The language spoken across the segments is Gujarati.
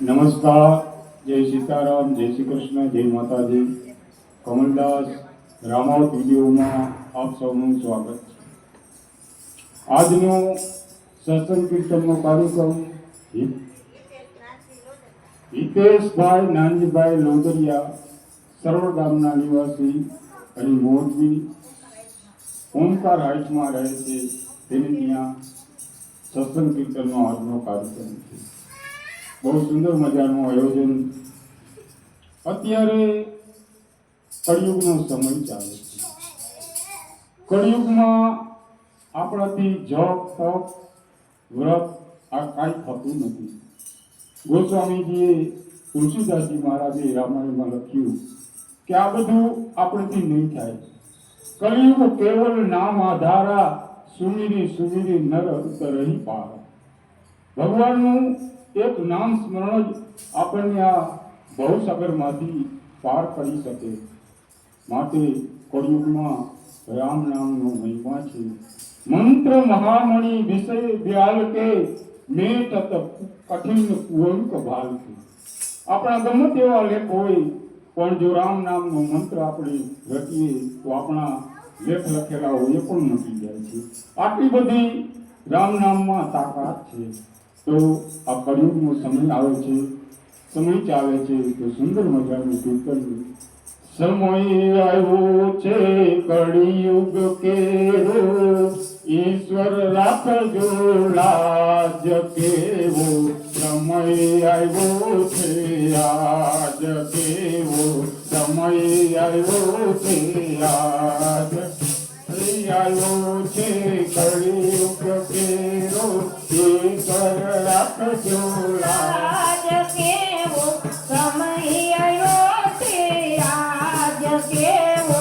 નમસ્કાર, જય સીતારામ, જય શ્રી કૃષ્ણ, જય માતાજી. કમલદાસ રામાવત વિડીયોમાં આપ સૌનું સ્વાગત છે. આજનો સત્સંગ કીર્તનનો કાર્યક્રમ હિતેશભાઈ નાનજીભાઈ લોદરિયા સર્વ ગામના નિવાસી અને મોરબી ઓમકાર હાઇટ્સમાં રહે છે. તેની ત્યાં સત્સંગ કીર્તનનો આજનો કાર્યક્રમ છે. બહુ સુંદર મજાનું આયોજન. અત્યારે કળિયુગનો સમય ચાલે છે. કળિયુગમાં આપણાથી જપ, તપ, વ્રત આ કાંઈ થતું નથી. ગોસ્વામીજીએ તુલસીદાસજી મહારાજે રામાયણમાં લખ્યું કે આ બધું આપણેથી નહીં થાય. કળિયુગ કેવલ નામ આધારા, સુમિરી સુમિરી નર ઉતરહી પાર ભગવાનનું એક નામ સ્મરણ જ આપણને આ ભવસાગરમાંથી પાર કરી શકે. માટે કળિયુગમાં રામ નામનો મહિમા છે. મંત્ર મહામણી વિષય વ્યાલ કે મેં તત કઠિન કુંવંક ભાલ કે. આપણા ગમે તેવા લેખ હોય, પણ જો રામ નામનો મંત્ર આપણે રચીએ, તો આપણા લેખ લખેલા હોય એ પણ મટી જાય છે. આટલી બધી રામ નામમાં તાકાત છે. તો આ કળિયુગનો સમય આવે છે. સમય ચાલે છે તો સુંદર મજાનું કીર્તન. સમય આવ્યો છે કળિયુગ કેવો ઈશ્વર રાખજો લાજ કેવો સમય આવ્યો છે આજ કેવો સમય આવ્યો છે આજ આવ્યો છે કળિયુગ કેવો સમય આવ્યો છે આજ કેવો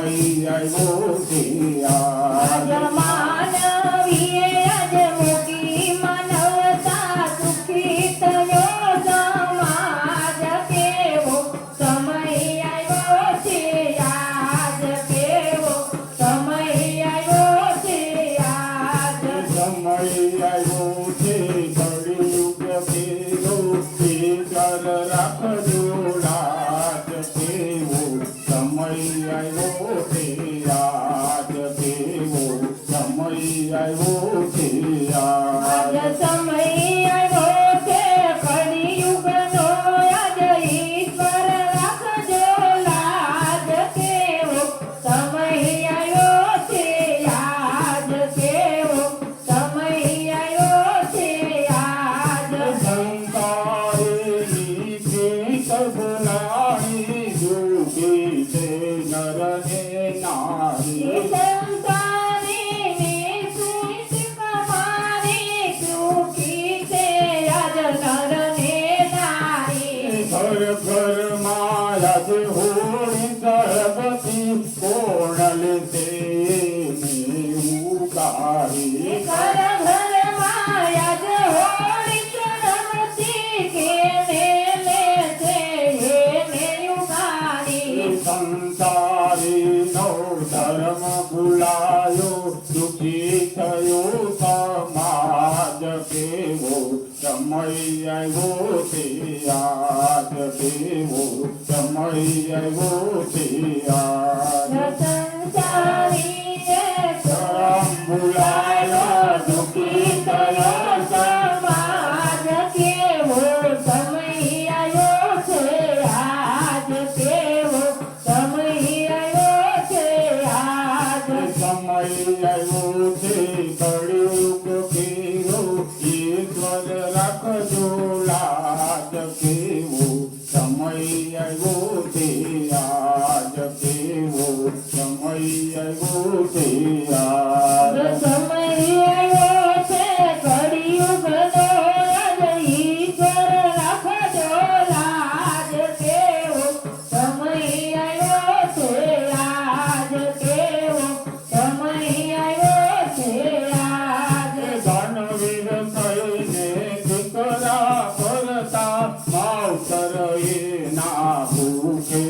સમય આવ્યો કે આજ નારી ઘર ઘરમાં આજે હોળી સરબતી કોણ લેશે ને ઉગારી ઘર ઘરમાં આજ હોળી ચરમતી કેને લે છે એને ઉગાડી સંસારી નો ધર્મ ભૂલાયો દુઃખી થયો સમાજ કેવો સમય આવ્યો છે આજ કેવો સમય આવ્યો છે આજ না বুঝে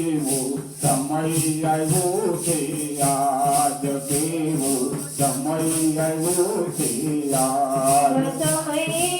કેવું સમય આવ્યો છે આજ કેવું સમય આવ્યો છે આજ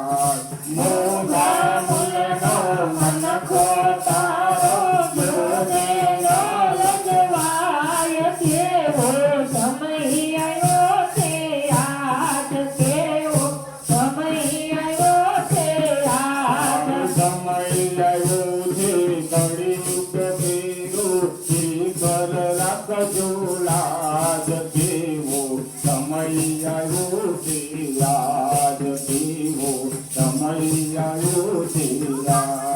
Maria.